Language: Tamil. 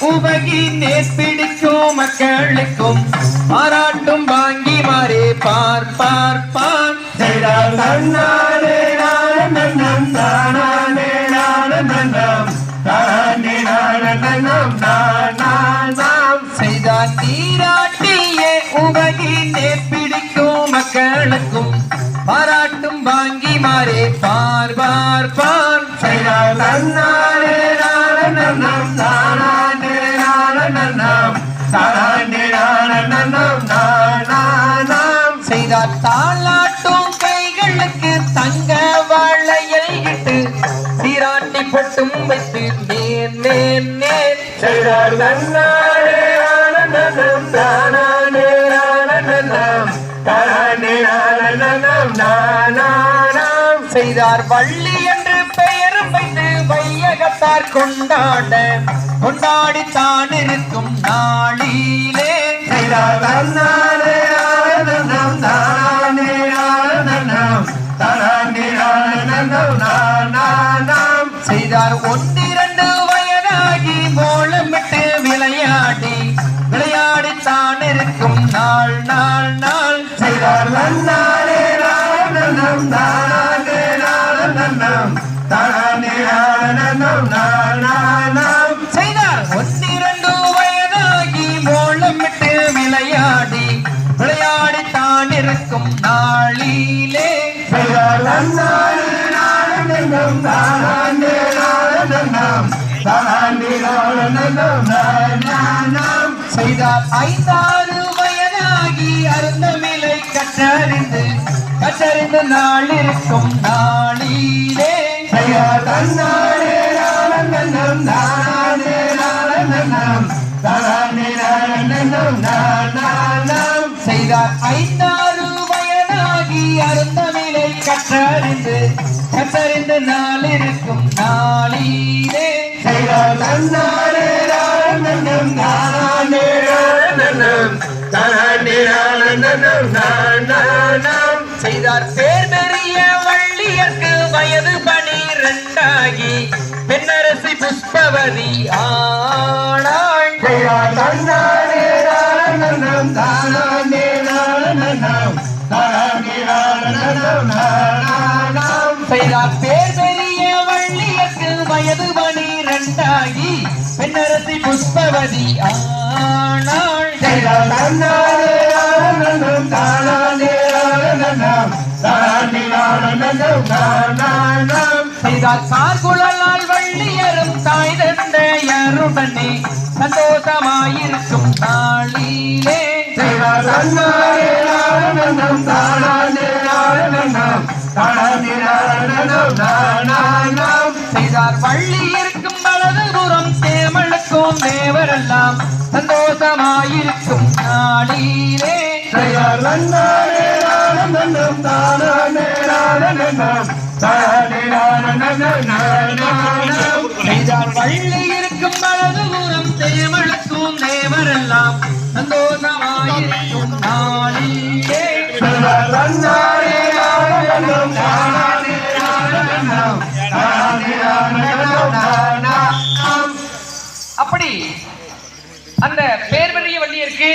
உபகி நேர்பிடிக்கும் மக்களுக்கும் பாராட்டும் வாங்கி மாறே பார் பார் பார். செய்தால் தன்னாலே நான நன்னம் தானே செய்தார் தாளாட்டும் கைகளுக்கு தங்க வளையல் இட்டு சீராட்டி பொட்டும் வைத்து நேர் நேர் நேர் செய்தால் தன்னாலே நான நன்னம் தானாலே நான நன்னம் தானே நான நன்னம் நானாம் செய்தார் வள்ளி என்று பெயரும் வைத்து வையகத்தார் கொண்டாட கொண்டாடி தான் இருக்கும் நாளிலே. செய்தால் தன்னாலே நானாம் ஒன்றிரண்டு வயதாகி மோளமிட்டு விளையாடி விளையாடி தான் இருக்கும். நாள் நாள் நாள் செய்தால் தன்னாலே ஆனந்தம் தானே ஆனந்தம் தானே ஆனந்தம் நானாம் செய்தார். ஒன்றிரண்டு வயதாகி மோளமிட்டு விளையாடி விளையாடி தான் இருக்கும். நாளிலே செய்தார். நன்னாரே நாளம் தானே செய்தார் ஐந்தாறு வயதாகி அருந்தமிலை கற்றறிந்து கற்றறிந்து நாள் இருக்கும் நாளிலே. செய்தால் தன்னாலே ஆனந்தம் தானே ஆனந்தம் தானே ஆனந்தம் நானாம் செய்தார் ஐந்தாறு கற்றறிந்து கற்றறிந்து நாள் இருக்கும் நாளிலே செய்தார் பேர்பெரிய வள்ளியர்க்கு வயது பனிரெண்டாகி பெண்ணரசி புஷ்பவதி ஆனாள். செய்தால் செய்தார். பேர் பெரிய வள்ளியத்தில் வயது பனிரெண்டாகி பெண்ணரசி புஷ்பவதி ஆனாள். செய்தால் தன்னாலே ஆனந்தம் தானே ஆனந்தம் தானே ஆனந்தம் நானாம் செய்தார். கார்குழலால் வள்ளியரும் தாய் தந்தையருடனே சந்தோஷமாயிருக்கும் நாளிலே. செய்தால் செய்தார் வள்ளி இருக்கும் வலது புறம் தேமழுக்கும் தேவரெல்லாம் சந்தோஷமாயிருக்கும் நாளிலே. செய்தால் தன்னாலே ஆனந்தம் தானே ஆனந்தம் செய்தார் வள்ளி இருக்கும் வலது புறம் தேமழுக்கும் தேவரெல்லாம் சந்தோஷமாயிருக்கும் நாளிலே. அப்படி அந்த பேர் பெரிய வள்ளியருக்கு